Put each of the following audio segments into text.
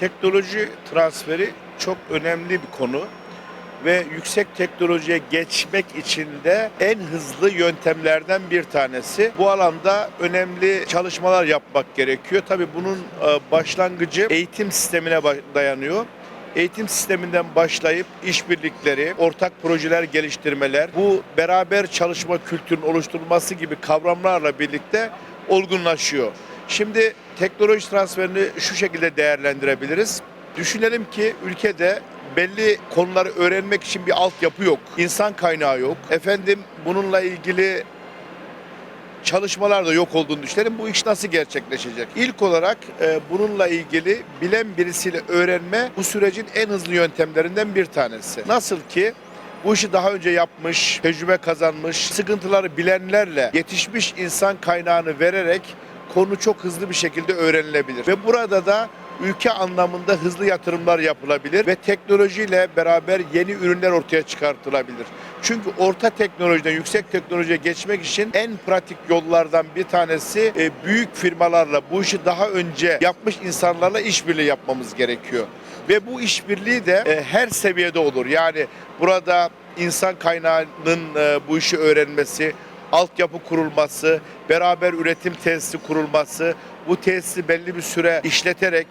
Teknoloji transferi çok önemli bir konu ve yüksek teknolojiye geçmek için de en hızlı yöntemlerden bir tanesi. Bu alanda önemli çalışmalar yapmak gerekiyor. Tabii bunun e, başlangıcı eğitim sistemine dayanıyor. Eğitim sisteminden başlayıp işbirlikleri, ortak projeler geliştirmeler, bu beraber çalışma kültürünün oluşturulması gibi kavramlarla birlikte olgunlaşıyor. Şimdi teknoloji transferini şu şekilde değerlendirebiliriz. Düşünelim ki ülkede belli konuları öğrenmek için bir altyapı yok. İnsan kaynağı yok. Efendim bununla ilgili çalışmalar da yok olduğunu düşünelim. Bu iş nasıl gerçekleşecek? İlk olarak e, bununla ilgili bilen birisiyle öğrenme bu sürecin en hızlı yöntemlerinden bir tanesi. Nasıl ki bu işi daha önce yapmış, tecrübe kazanmış, sıkıntıları bilenlerle yetişmiş insan kaynağını vererek konu çok hızlı bir şekilde öğrenilebilir. Ve burada da ülke anlamında hızlı yatırımlar yapılabilir ve teknolojiyle beraber yeni ürünler ortaya çıkartılabilir. Çünkü orta teknolojiden yüksek teknolojiye geçmek için en pratik yollardan bir tanesi e, büyük firmalarla bu işi daha önce yapmış insanlarla işbirliği yapmamız gerekiyor. Ve bu işbirliği de e, her seviyede olur. Yani burada insan kaynağının e, bu işi öğrenmesi, altyapı kurulması, beraber üretim tesisi kurulması, bu tesisi belli bir süre işleterek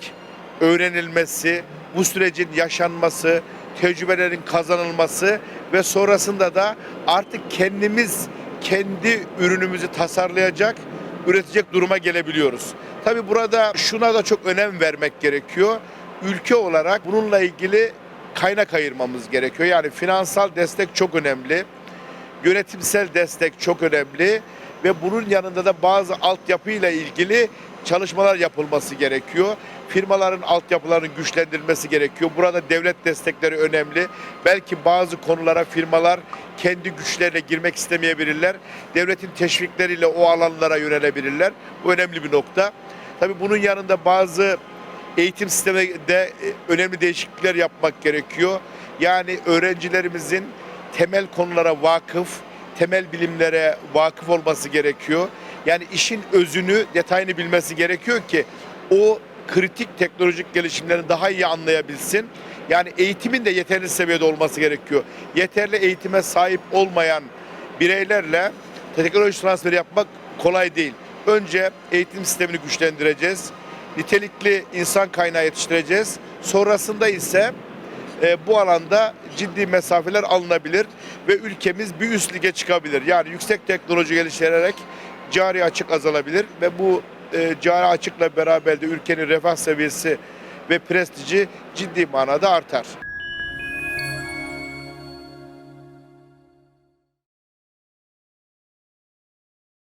öğrenilmesi, bu sürecin yaşanması, tecrübelerin kazanılması ve sonrasında da artık kendimiz kendi ürünümüzü tasarlayacak, üretecek duruma gelebiliyoruz. Tabii burada şuna da çok önem vermek gerekiyor. Ülke olarak bununla ilgili kaynak ayırmamız gerekiyor. Yani finansal destek çok önemli yönetimsel destek çok önemli ve bunun yanında da bazı altyapıyla ilgili çalışmalar yapılması gerekiyor. Firmaların altyapılarının güçlendirilmesi gerekiyor. Burada devlet destekleri önemli. Belki bazı konulara firmalar kendi güçlerine girmek istemeyebilirler. Devletin teşvikleriyle o alanlara yönelebilirler. Bu önemli bir nokta. Tabii bunun yanında bazı eğitim sisteminde e, önemli değişiklikler yapmak gerekiyor. Yani öğrencilerimizin temel konulara vakıf, temel bilimlere vakıf olması gerekiyor. Yani işin özünü, detayını bilmesi gerekiyor ki o kritik teknolojik gelişimlerini daha iyi anlayabilsin. Yani eğitimin de yeterli seviyede olması gerekiyor. Yeterli eğitime sahip olmayan bireylerle teknoloji transferi yapmak kolay değil. Önce eğitim sistemini güçlendireceğiz. Nitelikli insan kaynağı yetiştireceğiz. Sonrasında ise e, bu alanda ciddi mesafeler alınabilir ve ülkemiz bir üst lige çıkabilir. Yani yüksek teknoloji geliştirerek cari açık azalabilir ve bu e, cari açıkla beraber de ülkenin refah seviyesi ve prestiji ciddi manada artar.